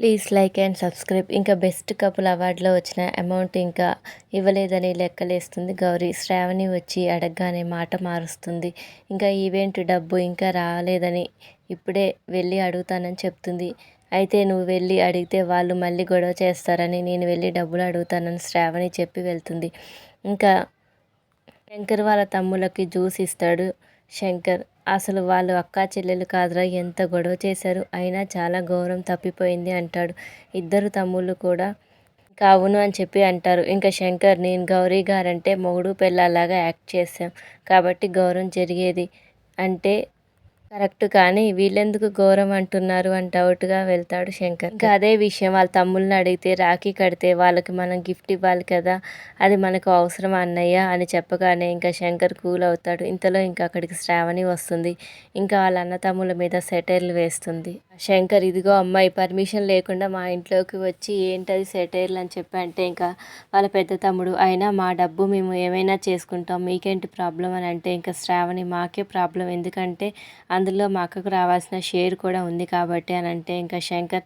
Please like and subscribe. ఇంకా best couple అవార్డులో వచ్చిన అమౌంట్ ఇంకా ఇవ్వలేదని లెక్కలేస్తుంది. గౌరీ శ్రావణి వచ్చి అడగగానే మాట మారుస్తుంది. ఇంకా ఈవెంట్ డబ్బు ఇంకా రాలేదని ఇప్పుడే వెళ్ళి అడుగుతానని చెప్తుంది. అయితే నువ్వు వెళ్ళి అడిగితే వాళ్ళు మళ్ళీ గొడవ చేస్తారని నేను వెళ్ళి డబ్బులు అడుగుతానని శ్రావణి చెప్పి వెళ్తుంది. ఇంకా శంకర్ వాళ్ళ తమ్ముళ్ళకి జ్యూస్ ఇస్తాడు శంకర్. అసలు వాళ్ళు అక్కా చెల్లెలు కాదురా ఎంత గొడవ చేశారు? అయినా చాలా గౌరవం తప్పిపోయింది అంటాడు. ఇద్దరు తమ్ముళ్ళు కూడా కావును అని చెప్పి అంటారు. ఇంకా శంకర్ నేను గౌరీ గారంటే మొగుడు పెళ్ళలాగా యాక్ట్ చేశాం. కాబట్టి గౌరవం జరిగేది అంటే కరెక్ట్ కానీ వీళ్ళెందుకు ఘోరం అంటున్నారు అని డౌట్గా వెళ్తాడు శంకర్. ఇంకా అదే విషయం వాళ్ళ తమ్ముళ్ళని అడిగితే రాఖీ కడితే వాళ్ళకి మనం గిఫ్ట్ ఇవ్వాలి కదా అది మనకు అవసరం అన్నయ్య అని చెప్పగానే ఇంకా శంకర్ కూల్ అవుతాడు. ఇంతలో ఇంకా అక్కడికి శ్రావణి వస్తుంది. ఇంకా వాళ్ళ అన్న తమ్ముళ్ళ మీద సెటైర్లు వేస్తుంది. శంకర్ ఇదిగో అమ్మాయి పర్మిషన్ లేకుండా మా ఇంట్లోకి వచ్చి ఏంటది సెటైర్లు అని చెప్పి అంటే ఇంకా వాళ్ళ పెద్ద తమ్ముడు అయినా మా డబ్బు మేము ఏమైనా చేసుకుంటాం మీకేంటి ప్రాబ్లం అని అంటే ఇంకా శ్రావణి మాకే ప్రాబ్లం ఎందుకంటే అందులో మా అక్కకు రావాల్సిన షేర్ కూడా ఉంది కాబట్టి అని అంటే ఇంకా శంకర్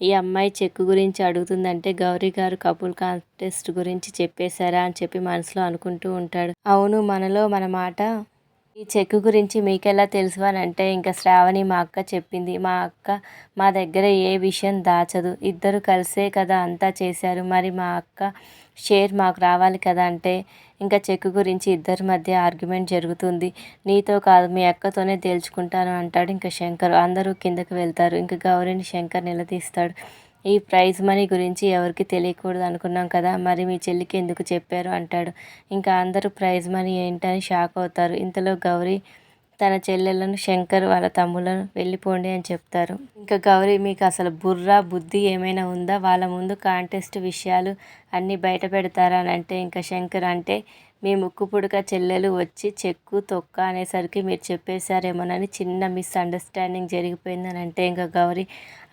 ఈ అమ్మాయి చెక్కు గురించి అడుగుతుందంటే గౌరీ గారు కపుల్ కాంటెస్ట్ గురించి చెప్పేశారా అని చెప్పి మనసులో అనుకుంటూ ఉంటాడు. అవును మనలో మన మాట ఈ చెక్కు గురించి మీకెలా తెలుసు అని అంటే ఇంకా శ్రావణి మా అక్క చెప్పింది మా అక్క మా దగ్గర ఏ విషయం దాచదు ఇద్దరు కలిసే కదా అంతా చేశారు మరి మా అక్క షేర్ మాకు రావాలి కదా అంటే ఇంకా చెక్కు గురించి ఇద్దరి మధ్య ఆర్గ్యుమెంట్ జరుగుతుంది. నీతో కాదు మీ అక్కతోనే తేల్చుకుంటాను అంటాడు ఇంకా శంకర్. అందరూ కిందకి వెళ్తారు ఇంకా గౌరీని శంకర్ నిలదీస్తాడు. ఈ ప్రైజ్ మనీ గురించి ఎవరికి తెలియకూడదు అనుకున్నాం కదా మరి మీ చెల్లికి ఎందుకు చెప్పారు అంటాడు. ఇంకా అందరూ ప్రైజ్ మనీ ఏంటని షాక్ అవుతారు. ఇంతలో గౌరీ తన చెల్లెలను శంకర్ వాళ్ళ తమ్ములను వెళ్ళిపోండి అని చెప్తారు. ఇంకా గౌరీ మీకు అసలు బుర్ర బుద్ధి ఏమైనా ఉందా? వాళ్ళ ముందు కాంటెస్ట్ విషయాలు అన్నీ బయట పెడతారా అని అంటే ఇంకా శంకర్ అంటే మీ ముక్కు పుడక చెల్లెలు వచ్చి చెక్కు తొక్క అనేసరికి మీరు చెప్పేశారేమోనని చిన్న మిస్అండర్స్టాండింగ్ జరిగిపోయిందని అంటే ఇంకా గౌరీ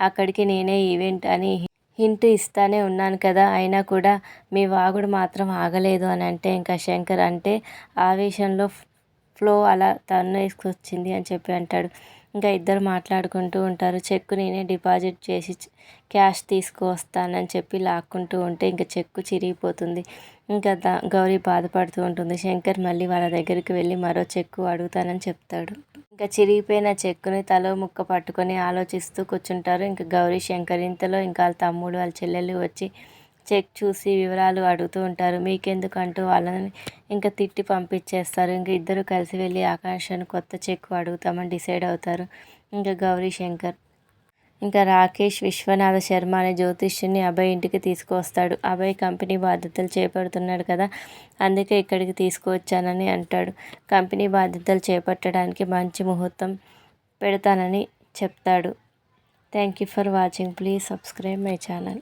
అక్కడికి నేనే ఈవెంట్ అని హింట్ ఇస్తానే ఉన్నాను కదా అయినా కూడా మీ వాగుడు మాత్రం ఆగలేదు అని అంటే ఇంకా శంకర్ అంటే ఆవేశంలో ఫ్లో అలా తన్నేసుకొచ్చింది అని చెప్పి అంటాడు. ఇంకా ఇద్దరు మాట్లాడుకుంటూ ఉంటారు. చెక్కు నేనే డిపాజిట్ చేసి క్యాష్ తీసుకువస్తానని చెప్పి లాక్కుంటూ ఉంటే ఇంకా చెక్కు చిరిగిపోతుంది. ఇంకా దా గౌరీ బాధపడుతూ ఉంటుంది. శంకర్ మళ్ళీ వాళ్ళ దగ్గరికి వెళ్ళి మరో చెక్కు అడుగుతానని చెప్తాడు. ఇంకా చిరిగిపోయిన చెక్కుని తలో ముక్క పట్టుకొని ఆలోచిస్తూ కూర్చుంటారు. ఇంకా గౌరీ శంకర్ ఇంతలో ఇంకా వాళ్ళ తమ్ముడు వాళ్ళ చెల్లెలు వచ్చి చెక్ చూసి వివరాలు అడుగుతూ ఉంటారు. మీకెందుకు అంటూ వాళ్ళని ఇంకా తిట్టి పంపించేస్తారు. ఇంకా ఇద్దరు కలిసి వెళ్ళి ఆకాంక్షను కొత్త చెక్ అడుగుతామని డిసైడ్ అవుతారు. ఇంకా గౌరీ శంకర్. ఇంకా రాకేష్ విశ్వనాథ శర్మ అనే జ్యోతిష్యుని అభయ్ ఇంటికి తీసుకొస్తాడు అభయ్ కంపెనీ బాధ్యతలు చేపడుతున్నాడు కదా అందుకే ఇక్కడికి తీసుకువచ్చానని అంటాడు. కంపెనీ బాధ్యతలు చేపట్టడానికి మంచి ముహూర్తం పెడతానని చెప్తాడు. Thank you for watching. Please subscribe my channel.